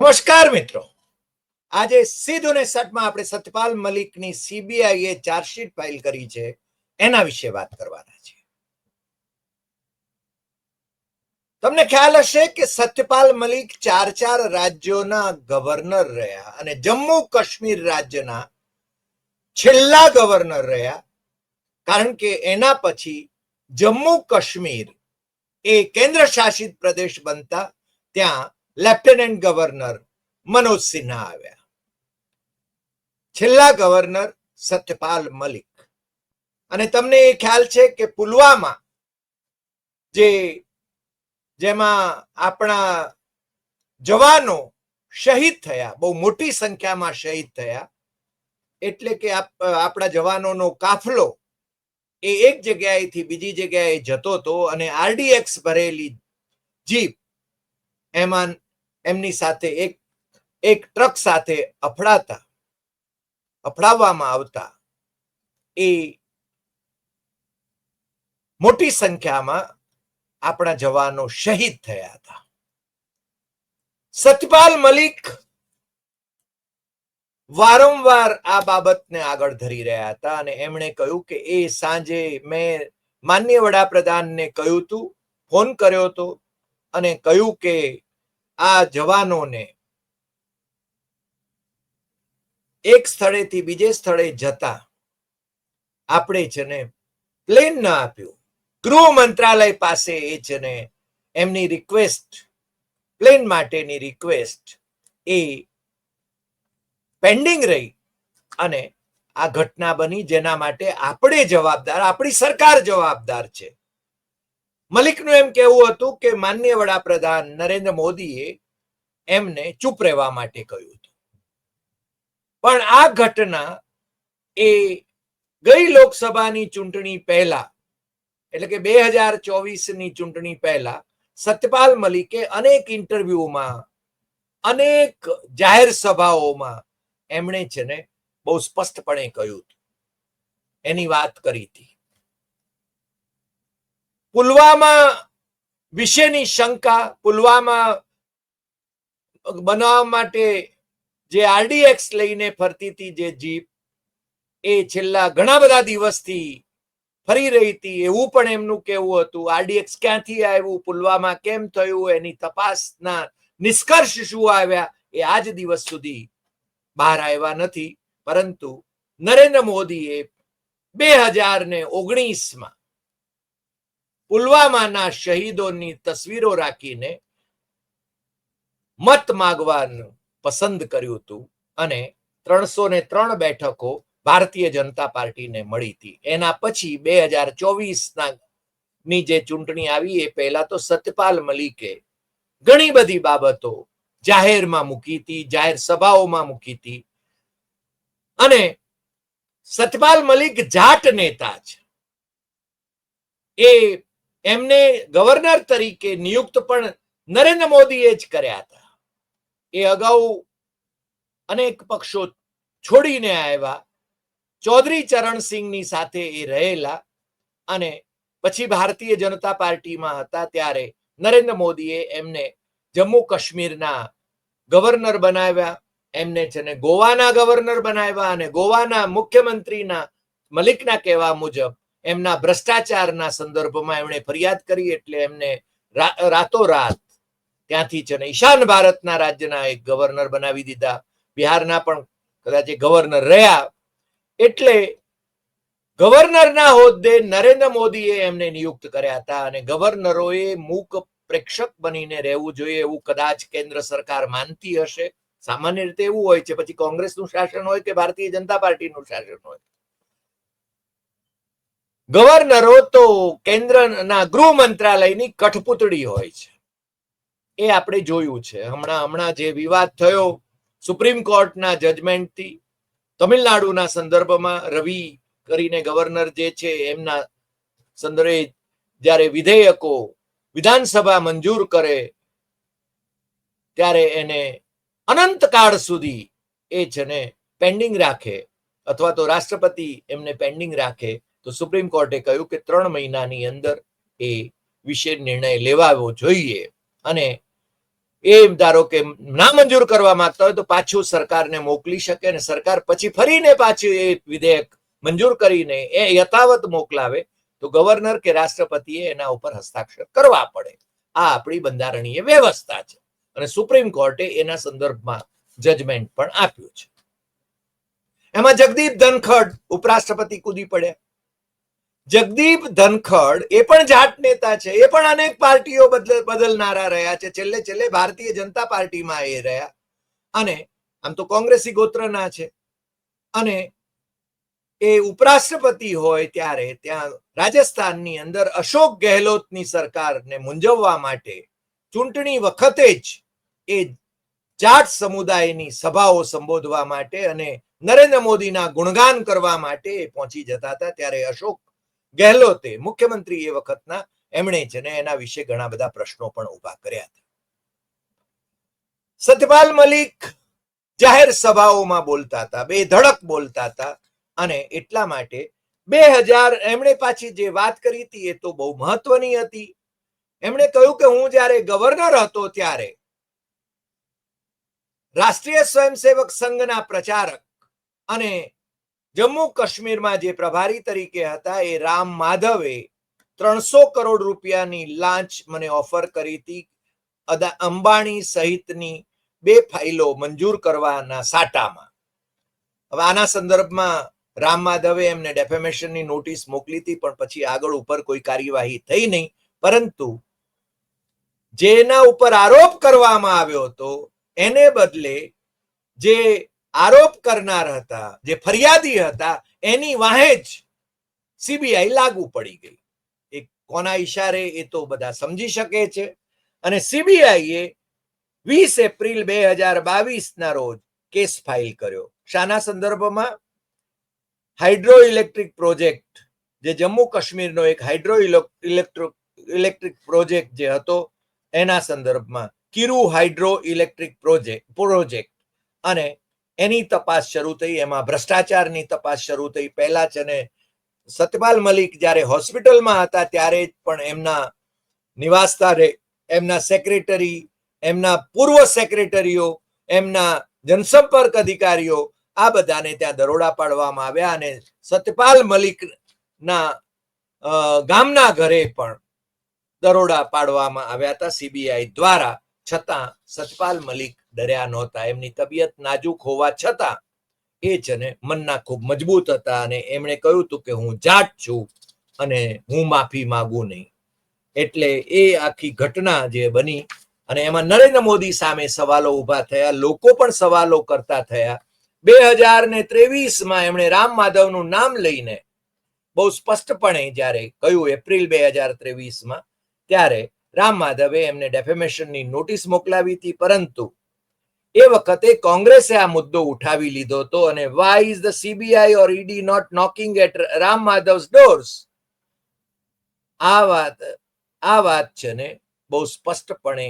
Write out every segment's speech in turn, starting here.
નમસ્કાર મિત્રો. આજે સીધું ને સટમાં આપણે સતપાલ મલિકની સીબીઆઈએ ચાર્જશીટ ફાઇલ કરી છે. એના વિશે વાત કરવાના છે તમને ખ્યાલ હશે કે સત્યપાલ મલિક ચાર ચાર રાજ્યોના ગવર્નર રહ્યા અને જમ્મુ કાશ્મીર રાજ્યના છેલ્લા ગવર્નર રહ્યા. કારણ કે એના પછી જમ્મુ કાશ્મીર એ કેન્દ્ર શાસિત પ્રદેશ બનતા ત્યાં લેફ્ટનન્ટ ગવર્નર મનોજ સિન્હા આવ્યા. છેલ્લા ગવર્નર સત્યપાલ મલિક. અને તમને એ ખ્યાલ છે કે પુલવામા જે, જેમાં આપણા જવાનો શહીદ થયા, બહુ મોટી સંખ્યામાં શહીદ થયા, એટલે કે આપણા જવાનોનો કાફલો એ એક જગ્યાએથી બીજી જગ્યાએ જતો હતો અને આરડીએક્સ ભરેલી જીપ એમાં એમની સાથે એક એક ટ્રક સાથે અફડાતા, અફડાવવામાં આવતા, એ મોટી સંખ્યામાં આપણા જવાનો શહીદ થયા હતા. સત્યપાલ મલિક વારંવાર આ બાબતને આગળ ધરી રહ્યા હતા અને એમણે કહ્યું કે એ સાંજે મેં માન્ય વડાપ્રધાનને કહ્યું હતું ફોન કર્યો હતો અને કહ્યું કે આ જવાનોને એક સ્થળેથી બીજે સ્થળે જતા આપણે છે ને પ્લેન ન આપ્યું, ગૃહ મંત્રાલય પાસે એ છે ને એમની રિક્વેસ્ટ પ્લેન માટેની રિક્વેસ્ટ એ પેન્ડિંગ રહી અને આ ઘટના બની જેના માટે આપણે જવાબદાર, આપણી સરકાર જવાબદાર છે. મલિકનું એમ કહેવું હતું કે માન્ય વડાપ્રધાન નરેન્દ્ર મોદીએ એમને ચૂપ રહેવા માટે કહ્યું હતું. પણ આ ઘટના એ ગઈ લોકસભાની ચૂંટણી પહેલા, એટલે કે બે હજાર ચોવીસની ચૂંટણી પહેલા, સત્યપાલ મલિકે અનેક ઇન્ટરવ્યુમાં અનેક જાહેર સભાઓમાં એમણે છે ને બહુ સ્પષ્ટપણે કહ્યું હતું. એની વાત કરી હતી. પુલવામા વિશેની શંકા, પુલવામા બનાવવા માટે જે આરડીએક્સ લઈને ફરતી હતી જે જીપ, એ છેલ્લા ઘણા બધા દિવસથી ફરી રહી હતી. એવું પણ એમનું કહેવું હતું, આરડીએક્સ ક્યાંથી આવ્યું? પુલવામા કેમ થયું? એની તપાસના નિષ્કર્ષ શું આવ્યા? એ આજ દિવસ સુધી બહાર આવ્યા નથી. પરંતુ નરેન્દ્ર મોદીએ બે હજાર ને ઓગણીસમાં પુલવામાના શહીદોની તસવીરો રાખીને મત માગવાનું પસંદ કર્યું હતું અને ત્રણસો ને ત્રણ બેઠકો ભારતીય જનતા પાર્ટીને મળી હતી. એના પછી બે હજાર ચોવીસના ની જે ચૂંટણી આવી એ પહેલા તો સત્યપાલ મલિકે ઘણી બધી બાબતો જાહેરમાં મૂકી હતી, જાહેર સભાઓમાં મૂકી હતી અને સતપાલ મલિક જાટ નેતા છે એ એમને ગવર્નર તરીકે નિયુક્ત પણ નરેન્દ્ર મોદીએ જ કર્યા હતા. એ અગાઉ અનેક પક્ષો છોડીને આવ્યા. ચૌધરી ચરણસિંહની સાથે એ રહેલા અને પછી ભારતીય જનતા પાર્ટીમાં હતા ત્યારે નરેન્દ્ર મોદીએ એમને જમ્મુ કાશ્મીરના ગવર્નર બનાવ્યા. એમને છે ને ગોવાના ગવર્નર બનાવ્યા અને ગોવાના મુખ્યમંત્રીના મલિકના કહેવા મુજબ એમના ભ્રષ્ટાચારના સંદર્ભમાં એમણે ફરિયાદ કરી એટલે એમને રાતોરાત ત્યાંથી છે ને ઈશાન ભારતના રાજ્યના એક ગવર્નર બનાવી દીધા. બિહારના પણ કદાચ ગવર્નર રહ્યા. એટલે ગવર્નરના હોદ્દે નરેન્દ્ર મોદીએ એમને નિયુક્ત કર્યા હતા અને ગવર્નરોએ મૂક પ્રેક્ષક બનીને રહેવું જોઈએ એવું કદાચ કેન્દ્ર સરકાર માનતી હશે. સામાન્ય રીતે એવું હોય છે, પછી કોંગ્રેસનું શાસન હોય કે ભારતીય જનતા પાર્ટીનું શાસન હોય. ગવર્નરો તો કેન્દ્રના ગૃહ મંત્રાલયની કઠપૂતળી હોય છે. એ આપણે જોયું છે. હમણાં હમણાં જે વિવાદ થયો સુપ્રીમ કોર્ટના જજમેન્ટથી, તમિલનાડુના સંદર્ભમાં રવિ કરીને ગવર્નર જે છે એમના સંદર્ભે જ્યારે વિધેયકો વિધાનસભા મંજૂર કરે, ત્યારે એને અનંતકાળ સુધી એ છે ને પેન્ડિંગ રાખે, અથવા તો રાષ્ટ્રપતિ એમને પેન્ડિંગ રાખે તો સુપ્રીમ કોર્ટે કહ્યું કે ત્રણ મહિનાની અંદર એ વિશે નિર્ણય લેવાવો જોઈએ. અને એ ધારો કે ના મંજૂર કરવા માંગતા હોય તો પાછું સરકારને મોકલી શકે અને સરકાર પછી ફરીને પાછું એ વિધેયક મંજૂર કરીને એ યથાવત મોકલાવે તો ગવર્નર કે રાષ્ટ્રપતિએ એના ઉપર હસ્તાક્ષર કરવા પડે. આ આપણી બંધારણીય વ્યવસ્થા છે. અને સુપ્રીમ કોર્ટે એના સંદર્ભમાં જજમેન્ટ પણ આપ્યું છે. એમાં જગદીપ ધનખડ ઉપરાષ્ટ્રપતિ કૂદી પડ્યા. જગદીપ ધનખડ, એ પણ જાટ નેતા છે. એ પણ અનેક પાર્ટીઓ બદલનારા રહ્યા છે. છેલ્લે છેલ્લે ભારતીય જનતા પાર્ટીમાં એ રહ્યા. અને આમ તો કોંગ્રેસી ગોત્રના છે. અને એ ઉપરાષ્ટ્રપતિ હોય ત્યારે ત્યાં રાજસ્થાનની અંદર અશોક ગેહલોતની સરકારને મૂંઝવવા માટે ચૂંટણી વખતે જ એ જાટ સમુદાયની સભાઓ સંબોધવા માટે અને નરેન્દ્ર મોદીના ગુણગાન કરવા માટે પહોંચી જતા હતા. ત્યારે અશોક ગેહલોતે મુખ્યમંત્રી એ વખતના એમણે છે ને એના વિશે ઘણા બધા પ્રશ્નો પણ ઊભા કર્યા હતા. સત્યપાલ મલિક જાહેર સભાઓમાં બોલતા હતા બે ધડક બોલતા હતા અને એટલા માટે બે હજાર એમણે પાછી જે વાત કરી હતી એ તો બહુ મહત્વની હતી. એમણે કહ્યું કે હું જ્યારે ગવર્નર હતો ત્યારે રાષ્ટ્રીય સ્વયંસેવક સંઘના પ્રચારક અને જમ્મુ કાશ્મીરમાં જે પ્રભારી તરીકે હતા એ રામ માધવે ત્રણસો કરોડ રૂપિયાની લાંચ મને ઓફર કરી હતી. અંબાણી સહિતની બે ફાઇલો મંજૂર કરવાના સાટામાં. હવે આના સંદર્ભમાં રામ માધવે એમને ડેફેમેશનની નોટિસ મોકલી હતી, પણ પછી આગળ ઉપર કોઈ કાર્યવાહી થઈ નહીં. પરંતુ જેના ઉપર આરોપ કરવામાં આવ્યો હતો, એને બદલે જે આરોપ કરનાર હતા, જે ફરિયાદી હતા, એની વાહે જ સીબીઆઈ લાગુ પડી ગઈ. એ કોના ઈશારે એ તો બધા સમજી શકે છે. અને સીબીઆઈએ વીસ એપ્રિલ બે હજાર બાવીસ ના રોજ કેસ ફાઇલ કર્યો. શાના સંદર્ભમાં હાઇડ્રો ઇલેક્ટ્રિક પ્રોજેક્ટ, જે જમ્મુ કાશ્મીરનો એક હાઇડ્રો ઇલેક્ટ્રિક ઇલેક્ટ્રિક પ્રોજેક્ટ જે હતો, એના સંદર્ભમાં Kiru hydro electric project project અને એની તપાસ શરૂ થઈ, એમાં ભ્રષ્ટાચારની તપાસ શરૂ થઈ. પહેલા છે ને સતપાલ મલિક જ્યારે હોસ્પિટલમાં હતા, ત્યારે જ પણ એમના નિવાસસ્થાને એમના સેક્રેટરી, એમના પૂર્વ સેક્રેટરીઓ, એમના જનસંપર્ક અધિકારીઓ આ બધાને ત્યાં દરોડા પાડવામાં આવ્યા અને સતપાલ મલિકના ગામના ઘરે પણ દરોડા પાડવામાં આવ્યા હતા. સીબીઆઈ દ્વારા છતાં સતપાલ મલિક ડર્યા નહોતા, એમની તબિયત નાજુક હોવા છતાં એ છે ને મનના ખૂબ મજબૂત હતા અને એમણે કહ્યું હતું કે હું જાટ છું અને હું માફી માંગુ નહીં. એટલે એ આખી ઘટના જે બની અને એમાં નરેન્દ્ર મોદી સામે સવાલો ઊભા થયા, લોકો પણ સવાલો કરતા થયા. બે હજાર ને ત્રેવીસમાં એમણે રામ માધવનું નામ લઈને બહુ સ્પષ્ટપણે જ્યારે કહ્યું એપ્રિલ બે હજાર ત્રેવીસમાં, ત્યારે રામ માધવે એમને ડેફેમેશનની નોટિસ મોકલાવી હતી, પરંતુ એ વખતે કોંગ્રેસે આ મુદ્દો ઉઠાવી લીધો હતો અને why is the CBI or ED not knocking at Ram Madhav's doors આ વાત આ વાત છે ને બહુ સ્પષ્ટપણે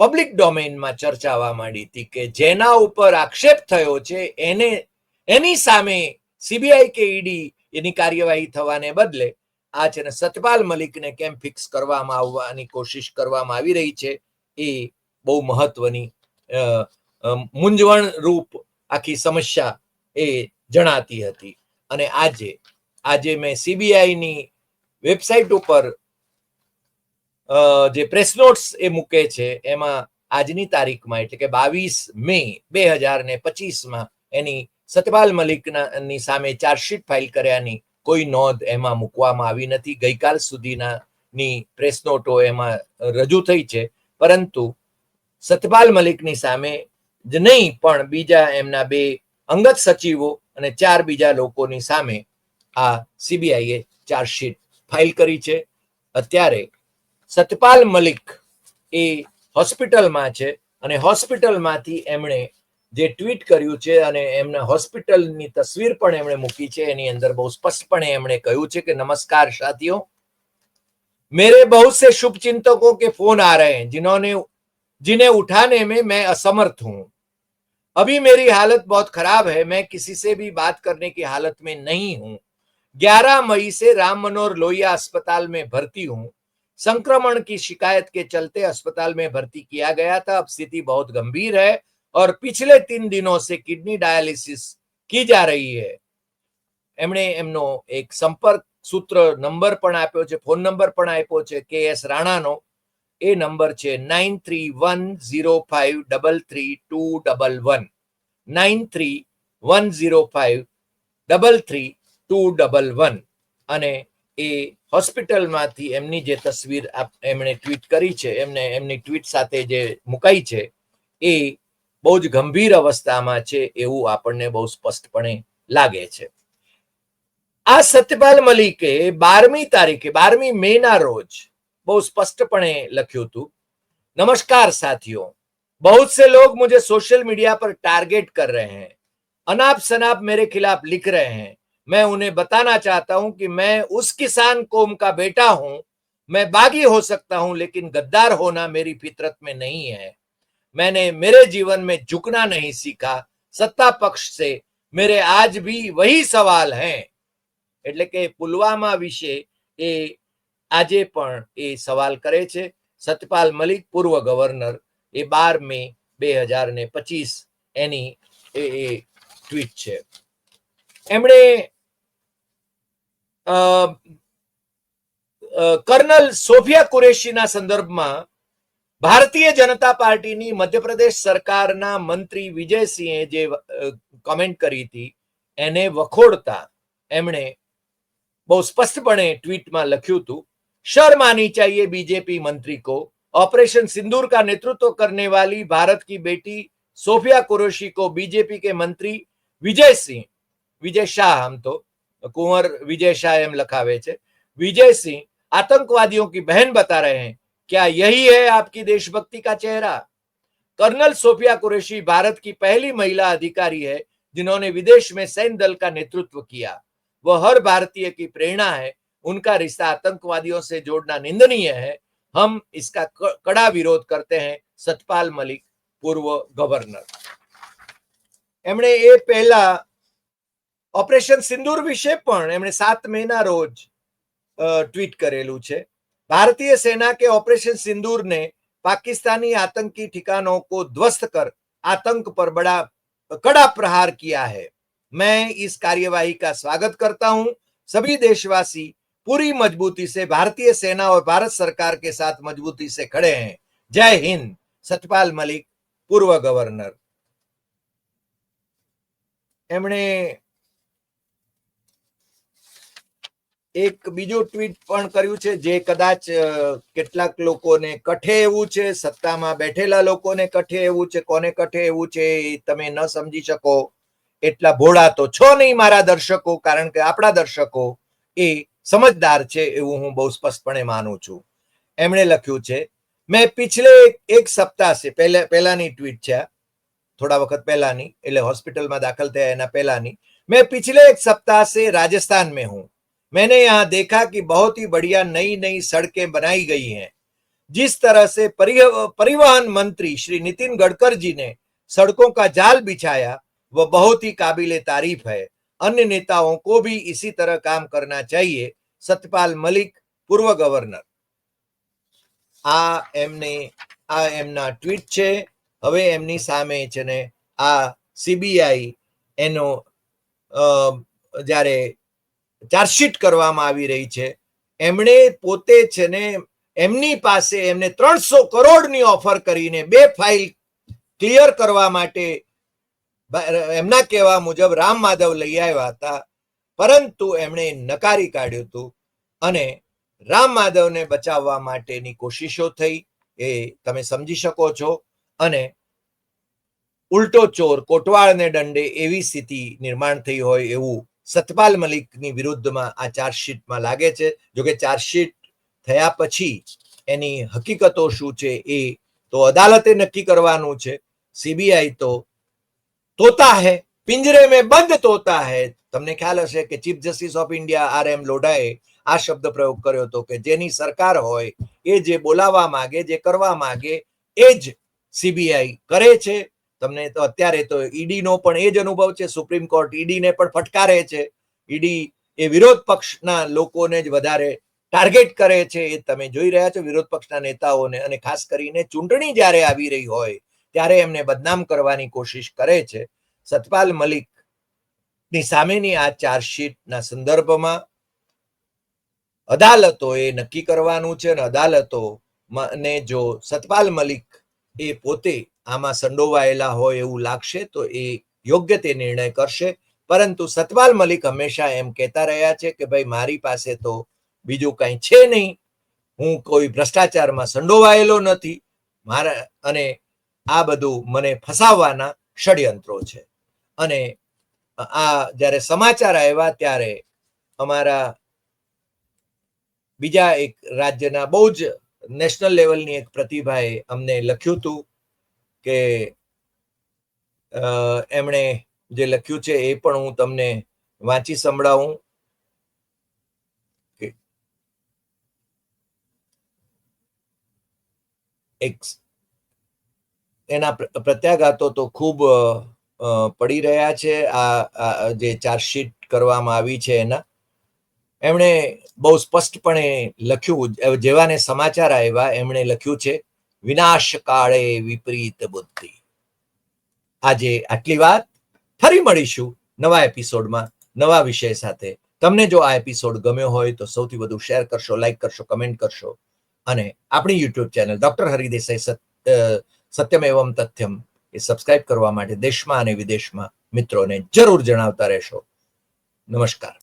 પબ્લિક ડોમેનમાં ચર્ચાવા માંડી હતી કે જેના ઉપર આક્ષેપ થયો છે, એને, એની સામે સીબીઆઈ કે ઈડી એની કાર્યવાહી થવાને બદલે આ છે ને સતપાલ મલિકને કેમ ફિક્સ કરવામાં આવવાની કોશિશ કરવામાં આવી રહી છે, એ બહુ મહત્વની મૂંઝવણ રૂપ આખી સમસ્યા એ જણાતી હતી. અને આજે આજે મેં સીબીઆઈની વેબસાઇટ ઉપર જે પ્રેસ નોટ્સ એ મૂકે છે, એમાં આજની તારીખમાં, એટલે કે બાવીસ મે બે હજાર ને પચીસમાં એની સતપાલ મલિકના ની સામે ચાર્જશીટ ફાઇલ કર્યાની કોઈ નોંધ એમાં મૂકવામાં આવી નથી. ગઈકાલ સુધીના ની પ્રેસ નોટો એમાં રજૂ થઈ છે. પરંતુ સતપાલ મલિકની સામે જ નહીં પણ બીજા એમના બે અંગત સચિવો અને ચાર બીજા લોકોની સામે આ સીબીઆઈએ ચાર્જશીટ ફાઇલ કરી છે અત્યારે સતપાલ મલિક એ હોસ્પિટલમાં છે અને હોસ્પિટલમાંથી એમણે જે ટ્વીટ કર્યું છે અને એમના હોસ્પિટલની તસવીર પણ એમણે મૂકી છે એની અંદર બહુ સ્પષ્ટપણે એમણે કહ્યું છે કે નમસ્કાર साथियों मेरे बहुत से शुभ चिंतकों के फोन आ रहे हैं जिन्होंने जिन्हें उठाने में मैं असमर्थ हूं अभी मेरी हालत बहुत खराब है मैं किसी से भी बात करने की हालत में नहीं हूं 11 मई से राम मनोहर लोहिया अस्पताल में भर्ती हूं संक्रमण की शिकायत के चलते अस्पताल में भर्ती किया गया था अब स्थिति बहुत गंभीर है और पिछले तीन दिनों से किडनी डायलिसिस की जा રહી है એમણે એમનો એક સંપર્ક સૂત્ર નંબર પણ આપ્યો છે ફોન નંબર પણ આપ્યો છે કે એસ રાણાનો એ નંબર છે nine three one zero five double three two double one nine three one zero five double three two double one અને એ હોસ્પિટલમાંથી એમની જે તસવીર એમણે ટ્વીટ કરી છે એમને એમની ટ્વીટ સાથે જે મુકાઈ છે એ બહુ જ ગંભીર અવસ્થામાં છે એવું આપણને બહુ સ્પષ્ટપણે લાગે છે આ સત્યપાલ મલિકે બારમી તારીખે બારમી મે ના રોજ બહુ સ્પષ્ટપણે લખ્યું હતું नमस्कार साथियों बहुत से लोग मुझे सोशल मीडिया पर टारगेट कर रहे हैं अनाप शनाप मेरे खिलाफ लिख रहे हैं मैं उन्हें बताना चाहता हूं कि मैं उस किसान कौम का बेटा हूं मैं बागी हो सकता हूं लेकिन गद्दार होना मेरी फितरत में नहीं है मैंने मेरे जीवन में झुकना नहीं सीखा सत्ता पक्ष से मेरे आज भी वही सवाल हैं એટલે કે પુલવામા વિશે એ આજે પણ એ સવાલ કરે છે, સતપાલ મલિક, પૂર્વ ગવર્નર, એ બાર મે બે હજાર ને પચીસ એની એ ટ્વીટ છે. એમણે કર્નલ સોફિયા કુરેશીના સંદર્ભમાં ભારતીય જનતા પાર્ટીની મધ્યપ્રદેશ સરકારના મંત્રી વિજયસિંહે જે કમેન્ટ કરી હતી, એને વખોડતા એમણે બહુ સ્પષ્ટપણે ટ્વીટમાં લખ્યું હતું शर्म आनी चाहिए बीजेपी मंत्री को। ऑपरेशन सिंदूर का नेतृत्व करने वाली भारत की बेटी सोफिया कुरैशी को बीजेपी के मंत्री विजय सिंह, विजय शाह हम तो कुंवर विजय शाह एम लखावे विजय सिंह आतंकवादियों की बहन बता रहे हैं, क्या यही है आपकी देशभक्ति का चेहरा? कर्नल सोफिया कुरैशी भारत की पहली महिला अधिकारी है, जिन्होंने विदेश में सैन्य दल का नेतृत्व किया। वह हर भारतीय की प्रेरणा है उनका रिश्ता आतंकवादियों से जोड़ना निंदनीय है हम इसका क- कड़ा विरोध करते हैं सतपाल मलिक પૂર્વ ગવર્નર એમણે એ પહેલા ઓપરેશન સિંદૂર વિશે પણ એમણે સાત મેના રોજ ટ્વીટ કરેલું છે भारतीय सेना के ऑपरेशन सिंदूर ने पाकिस्तानी आतंकी ठिकानों को ध्वस्त कर आतंक पर बड़ा कड़ा प्रहार किया है मैं इस कार्यवाही का स्वागत करता हूं सभी देशवासी पूरी मजबूती से भारतीय सेना और भारत सरकार के साथ मजबूती से खड़े हैं जय हिंद सतपाल मलिक પૂર્વ ગવર્નર એમણે એક બીજું ટ્વીટ પણ કર્યું છે જે કદાચ અ, કેટલાક લોકોને કઠે એવું છે સત્તામાં બેઠેલા લોકોને કઠે એવું છે કોને કઠે એવું છે એ તમે ન સમજી શકો એટલા ભોળા તો છો નહીં મારા દર્શકો કારણ કે આપણા દર્શકો એ સમજદાર છે એવું હું બહુ સ્પષ્ટપણે માનું છું એમણે લખ્યું છે મેં પિછલે એક સપ્તાહ से पहले पहलानी ट्वीट છે આ, थोड़ा वक्त पहलानी એટલે હોસ્પિટલમાં દાખલ થયા એના પહેલાની मैं पिछले एक सप्ताह से राजस्थान में हूं मैंने यहाँ देखा कि बहुत ही बढ़िया नई नई सड़कें बनाई गई हैं जिस तरह से परिह- परिवहन मंत्री श्री नितिन गडकर जी ने सड़कों का जाल बिछाया वह बहुत ही काबिले तारीफ है अन्य नेताओं को भी इसी तरह काम करना चाहिए सतपाल मलिक પૂર્વ ગવર્નર આ એમને આ એમના ટ્વીટ છે હવે એમની સામે છે ને આ સીબીઆઈ એનો અ, જ્યારે ચાર્જશીટ કરવામાં આવી રહી છે એમણે પોતે છે ને એમની પાસે એમને ત્રણસો કરોડની ઓફર કરીને બે ફાઇલ ક્લિયર કરવા માટે ભા- એમના કહેવા મુજબ રામ માધવ લઈ આવ્યા હતા. પરંતુ એમણે નકારી કાઢ્યું હતું અને રામ માધવને બચાવવા માટેની કોશિશો થઈ, એ તમે સમજી શકો છો. અને ઉલટો ચોર કોટવાળને દંડે એવી સ્થિતિ નિર્માણ થઈ હોય એવું સતપાલ મલિકની વિરુદ્ધમાં આ ચાર્જશીટમાં લાગે છે. જોકે ચાર્જશીટ થયા પછી એની હકીકતો શું છે એ તો અદાલતે નક્કી કરવાનું છે. સીબીઆઈ તો તોતા હે પિંજરે મેં બંધ તોતા હે તમને ખ્યાલ હશે કે chief justice of India R M લોઢાએ આ શબ્દ પ્રયોગ કર્યો હતો કે જેની સરકાર હોય એ જે બોલાવવા માંગે જે કરવા માંગે એ જ સીબીઆઈ કરે છે તમને તો અત્યારે તો ઈડી નો પણ એ જ અનુભવ છે સુપ્રીમ કોર્ટ ઈડી ને પણ ફટકારે છે ઈડી એ વિરોધ પક્ષના લોકોને જ વધારે ટાર્ગેટ કરે છે એ તમે જોઈ રહ્યા છો, વિરોધ પક્ષના નેતાઓને અને ખાસ કરીને ચૂંટણી જ્યારે આવી રહી હોય ત્યારે એમને બદનામ કરવાની કોશિશ કરે છે. સતપાલ મલિકની સામેની આ ચાર્જશીટના સંદર્ભમાં અદાલતોએ નક્કી કરવાનું છે અને અદાલતો ને જો સતપાલ મલિક એ પોતે આમાં સંડોવાયેલા હોય એવું લાગશે તો એ યોગ્ય તે નિર્ણય કરશે. પરંતુ સતપાલ મલિક હંમેશા એમ કહેતા રહ્યા છે કે ભાઈ મારી પાસે તો બીજું કંઈ છે નહીં. હું કોઈ ભ્રષ્ટાચારમાં સંડોવાયેલો નથી. મારા અને આ બધું મને ફસાવવાના ષડયંત્રો છે. અને આ જ્યારે સમાચાર આવ્યા ત્યારે અમારા બીજા એક રાજ્યના બહુ જ નેશનલ લેવલની એક પ્રતિભાએ અમને લખ્યું હતું કે એમણે જે લખ્યું છે એ પણ હું તમને વાંચી સંભળાવું. એક એના પ્રત્યાઘાતો તો ખૂબ પડી રહ્યા છે. આ જે ચાર્જશીટ કરવામાં આવી છે એના. એમણે બહુ સ્પષ્ટપણે લખ્યું જેવાને સમાચાર આવ્યા, એમણે લખ્યું છે વિનાશ કાળે વિપરીત બુદ્ધિ. આજે આટલી વાત. ફરી મળીશું નવા એપિસોડમાં, નવા વિષય સાથે. તમને જો આ એપિસોડ ગમ્યો હોય તો સૌથી વધુ શેર કરશો, લાઈક કરશો, કમેન્ટ કરશો. અને આપણી યુટ્યુબ ચેનલ ડોક્ટર હરિદેસાઈ સત્યમ એવમ તથ્યમ. એ સબસ્ક્રાઇબ કરવા માટે દેશમાં અને વિદેશમાં મિત્રોને જરૂર જણાવતા રહેશો. નમસ્કાર.